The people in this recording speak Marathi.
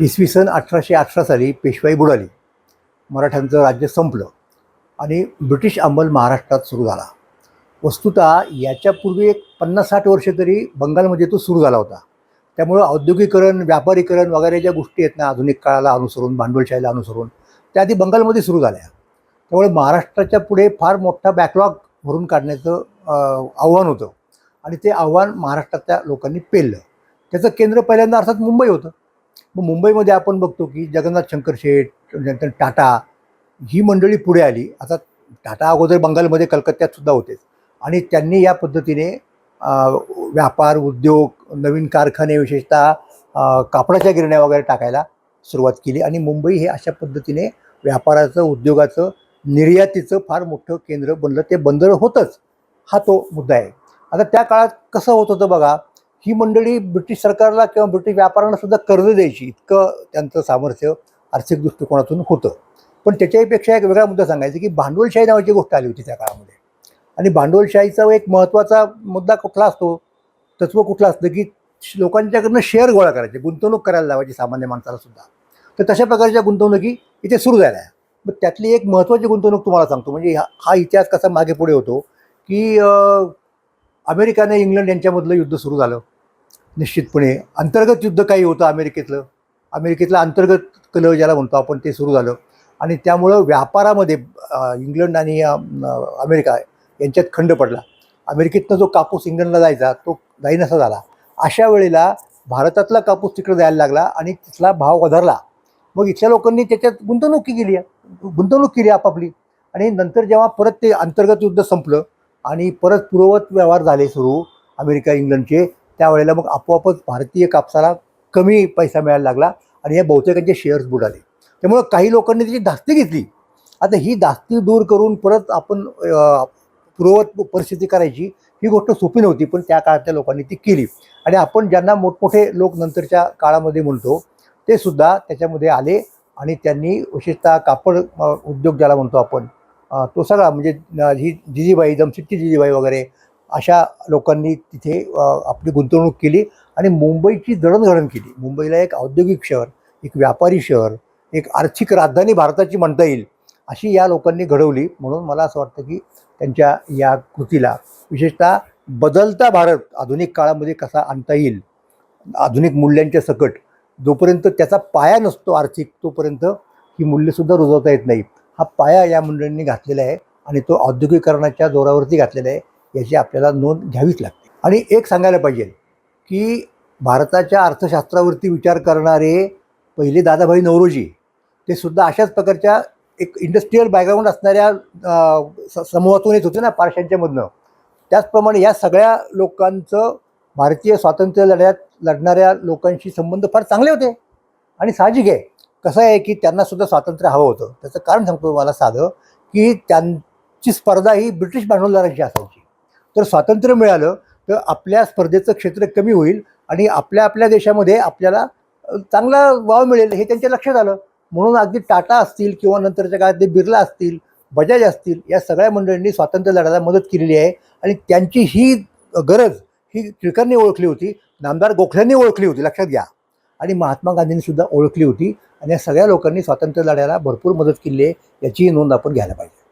इसवी सन अठराशे अठरा साली पेशवाई बुडाली. मराठ्यांचं राज्य संपलं आणि ब्रिटिश अंमल महाराष्ट्रात सुरू झाला. वस्तुतः याच्यापूर्वी एक पन्नास साठ वर्ष तरी बंगालमध्ये तो सुरू झाला होता. त्यामुळं औद्योगिकरण व्यापारीकरण वगैरे ज्या गोष्टी आहेत ना आधुनिक काळाला अनुसरून भांडवलशाहीला अनुसरून त्या आधी बंगालमध्ये सुरू झाल्या. त्यामुळे महाराष्ट्राच्या पुढे फार मोठा बॅकलॉग भरून काढण्याचं आव्हान होतं. आणि ते आव्हान महाराष्ट्रातल्या लोकांनी पेललं. त्याचं केंद्र पहिल्यांदा अर्थात मुंबई होतं. मग मुंबईमध्ये आपण बघतो की जगन्नाथ शंकर शेठ नंतर टाटा ही मंडळी पुढे आली. आता टाटा अगोदर बंगालमध्ये कलकत्त्यात सुद्धा होतेच आणि त्यांनी या पद्धतीने व्यापार उद्योग नवीन कारखाने विशेषतः कापडाच्या गिरण्या वगैरे टाकायला सुरुवात केली. आणि मुंबई हे अशा पद्धतीने व्यापाराचं उद्योगाचं निर्यातीचं फार मोठं केंद्र बनलं. ते बंदर होतंच. हा तो मुद्दा आहे. आता त्या काळात कसं होत होतं बघा ही मंडळी ब्रिटिश सरकारला किंवा ब्रिटिश व्यापाऱ्यांना सुद्धा कर्ज द्यायची इतकं त्यांचं सामर्थ्य आर्थिक दृष्टिकोनातून होतं. पण त्याच्याहीपेक्षा एक वेगळा मुद्दा सांगायचा की भांडवलशाही नावाची गोष्ट आली होती त्या काळामध्ये. आणि भांडवलशाहीचा एक महत्त्वाचा मुद्दा कुठला असतो? तत्व कुठलं असतं की लोकांच्याकडनं शेअर गोळा करायचे गुंतवणूक करायला लावायची सामान्य माणसाला सुद्धा. तर तशा प्रकारच्या गुंतवणुकी इथे सुरू झाल्या. मग त्यातली एक महत्त्वाची गुंतवणूक तुम्हाला सांगतो. म्हणजे हा हा इतिहास कसा मागे पुढे होतो की अमेरिकाने इंग्लंड यांच्यामधलं युद्ध सुरू झालं. निश्चितपणे. अंतर्गत युद्ध काही होतं अमेरिकेतलं. अमेरिकेतलं अंतर्गत कलह ज्याला म्हणतो आपण ते सुरू झालं. आणि त्यामुळं व्यापारामध्ये इंग्लंड आणि अमेरिका यांच्यात खंड पडला. अमेरिकेतनं जो कापूस इंग्लंडला जायचा तो जाईनसा झाला. अशा वेळेला भारतातला कापूस तिकडे जायला लागला आणि तिथला भाव वधारला. मग इथल्या लोकांनी त्याच्यात गुंतवणूक केली आहे गुंतवणूक केली आपापली. आणि नंतर जेव्हा परत ते अंतर्गत युद्ध संपलं आणि परत पूर्ववत व्यवहार झाले सुरू अमेरिका इंग्लंडचे त्यावेळेला मग आपोआपच भारतीय कापसाला कमी पैसा मिळायला लागला आणि या बहुतेकांचे शेअर्स बुडाले. त्यामुळं काही लोकांनी त्याची धास्ती घेतली. आता ही धास्ती दूर करून परत आपण पूर्ववत परिस्थिती करायची ही गोष्ट सोपी नव्हती पण त्या काळातल्या लोकांनी ती केली. आणि आपण ज्यांना मोठमोठे लोक नंतरच्या काळामध्ये म्हणतो ते सुद्धा त्याच्यामध्ये आले आणि त्यांनी विशेषतः कापड उद्योग ज्याला म्हणतो आपण तो सगळा म्हणजे ही जिजीबाई जमशेदची जिजीबाई वगैरे अशा लोकांनी तिथे आपली गुंतवणूक केली आणि मुंबईची जडणघडण केली. मुंबईला एक औद्योगिक शहर एक व्यापारी शहर एक आर्थिक राजधानी भारताची म्हणता येईल अशी या लोकांनी घडवली. म्हणून मला असं वाटतं की त्यांच्या या कृतीला विशेषतः बदलता भारत आधुनिक काळामध्ये कसा आणता येईल आधुनिक मूल्यांच्या सकट जोपर्यंत त्याचा पाया नसतो आर्थिक तोपर्यंत ही मूल्यसुद्धा रुजवता येत नाही. हा पाया या मंडळींनी घातलेला आहे आणि तो औद्योगिकरणाच्या जोरावरती घातलेला आहे. याची आपल्याला नोंद घ्यावीच लागते. आणि एक सांगायला पाहिजे की भारताच्या अर्थशास्त्रावरती विचार करणारे पहिले दादाभाई नवरोजी ते सुद्धा अशाच प्रकारच्या एक इंडस्ट्रीयल बॅकग्राऊंड असणाऱ्या स- समूहातून येत होते ना पारशांच्यामधनं त्याचप्रमाणे या सगळ्या लोकांचं भारतीय स्वातंत्र्य लढ्यात लढणाऱ्या लोकांशी संबंध फार चांगले होते. आणि साहजिक आहे. कसं आहे की त्यांनासुद्धा स्वातंत्र्य हवं होतं. त्याचं कारण सांगतो मला साधं की त्यांची स्पर्धा ही ब्रिटिश भांडवलदारांची असायची. तर स्वातंत्र्य मिळालं तर आपल्या स्पर्धेचं क्षेत्र कमी होईल आणि आपल्या आपल्या देशामध्ये आपल्याला चांगला वाव मिळेल हे त्यांच्या लक्षात आलं. म्हणून अगदी टाटा असतील किंवा नंतरच्या काळात ते बिर्ला असतील बजाज असतील या सगळ्या मंडळींनी स्वातंत्र्य लढायला मदत केलेली आहे आणि त्यांची ही गरज ही टिळकांनी ओळखली होती नामदार गोखल्यांनी ओळखली होती लक्षात घ्या. आणि महात्मा गांधींनी सुद्धा ओळखली होती आणि या सगळ्या लोकांनी स्वातंत्र्य लढ्याला भरपूर मदत केली आहे याचीही नोंद आपण घ्यायला पाहिजे.